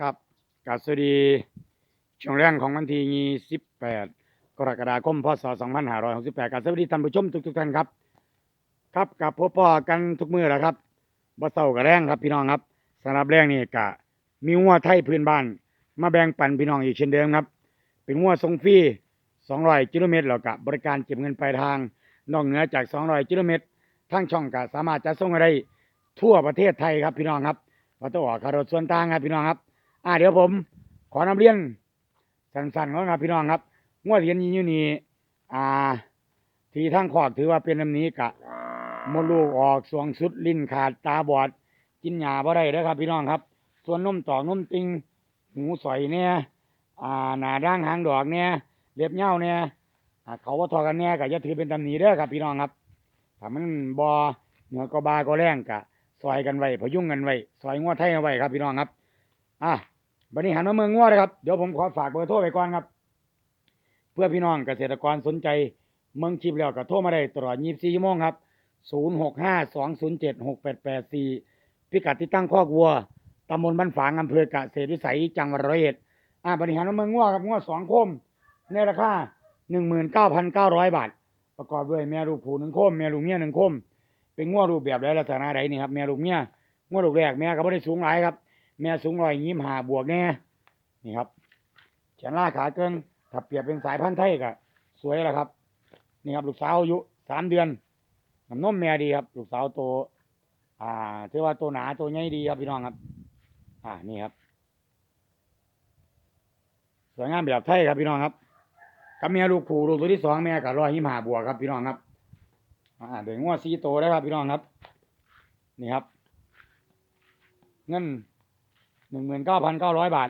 ครับกราสวัสดี ช่วงแรกของวันที่28 กรกฎาคม พศ 2568กราบสวัสดีท่านผู้ชมทุกๆท่านครับ ครับกับพบปอกันทุกมื้อแล้วครับบ่เศร้ากับแรงครับพี่น้องครับสำหรับแรงนี่กะมีงัวไทยพื้นบ้าน มาแบ่งปันพี่น้องอีกเช่นเดิมครับ เป็นงัวทรงฟรี200กิโลเมตรแล้วก็บริการเก็บเงินปลายทาง นอกเหนือจาก 200กิโลเมตรทางช่องก็สามารถจะส่งได้ทั่วประเทศไทยครับพี่น้องครับว่าต้องออกคารถส่วนต่างครับพี่น้องครับ อ่าเดี๋ยวผม ขอนำเรียนสั้นๆก่อนครับพี่น้องครับงวดเรียนนี้อยู่นี่อ่า ที่ทางขอกถือว่าเป็นน้ำนี้กะมดลูกออกสวงสุดลิ้นขาดตาบอด กินหญ้าบ่ได้เด้อครับ พี่น้องครับ ส่วนนมต่อนมติงหูสอยเนี่ยอ่าหน้าด่างหางดอกเนี่ยเล็บเหย้าเนี่ยเขาว่าทอกันเนี่ยก็อย่าถือเป็นตำหนิเด้อครับ พี่น้องครับถ้ามันบ่เหนือก็บาก็แรงกะซอยกันไว้พยุงกันไว้ซอยงวดไทยเอาไว้ครับ พี่น้องครับ อะ บันนี้หันมาเมืองงัวเลยครับ เดี๋ยวผมขอฝากเบอร์โทรไปก่อนครับ เพื่อพี่น้องเกษตรกรสนใจเมืองชิปแล้วก็โทรมาได้ตลอด 24ชั่วโมงครับ 0652076884 พิกัดที่ตั้งคอกวัวตำบลบ้านฝางอำเภอเกษตรวิสัยจังหวัดร้อยเอ็ดอ่าบริหารเมืองงัวครับงัวสองโคมในราคา19,900บาท ประกอบด้วยแม่ลูกผูหนึ่งโคมแม่ลูกเมียหนึ่งโคม เป็นงัวรูปแบบใดลักษณะใดนี่ครับแม่ลูกเมียงัวลูกแรกแม่ก็ไม่ได้สูงหลายครับ แม่สูงร้อยยี่หาบวกแน่นี่ครับแขนล่าขาเกินถ้าเปรียบเป็นสายพันธุ์ไทยก็สวยแล้วครับ นี่ครับ ลูกสาวอายุสามเดือนน้ำนมแม่ดีครับ ลูกสาวโตอ่าถือว่าตัวหนาตัวใหญ่ดีครับพี่น้องครับ อ่านี่ครับสวยงามแบบไทยครับพี่น้องครับกับเมียลูกผูลูกตัวที่สองแม่กับร้อยยี่หาบวกครับพี่น้องครับอ่าเดี๋ยวงวดสีโตแล้วครับพี่น้องครับ นี่ครับ เงิน หนึ่งหมื่นเก้าพันเก้าร้อยบาท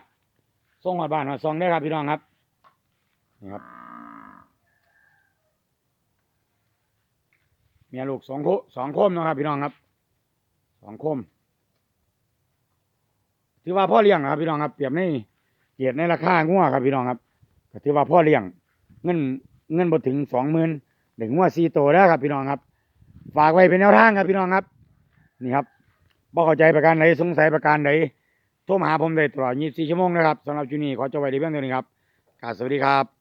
ส่งหอดบ้านมาส่งได้ครับพี่น้องครับนี่ครับเมียลูกสองโคสองโคมเนาะครับ พี่น้องครับสองโคม ถือว่าพ่อเลี้ยงนะครับ พี่น้องครับเปรียบในเกียรติในราคางัวครับพี่น้องครับก็ถือว่าพ่อเลี้ยง เงินเงินบ่ถึงสองหมื่นเด็กงัวสี่โตแล้วครับ พี่น้องครับ ฝากไว้เป็นแนวทางครับพี่น้องครับ นี่ครับบ่เข้าใจประการใดสงสัยประการใด โทรมาหาผมได้ตลอด 24 ชั่วโมงนะครับสำหรับชุนี้ขอจบไว้ในเพียงเท่านี้ครับกราบสวัสดีครับ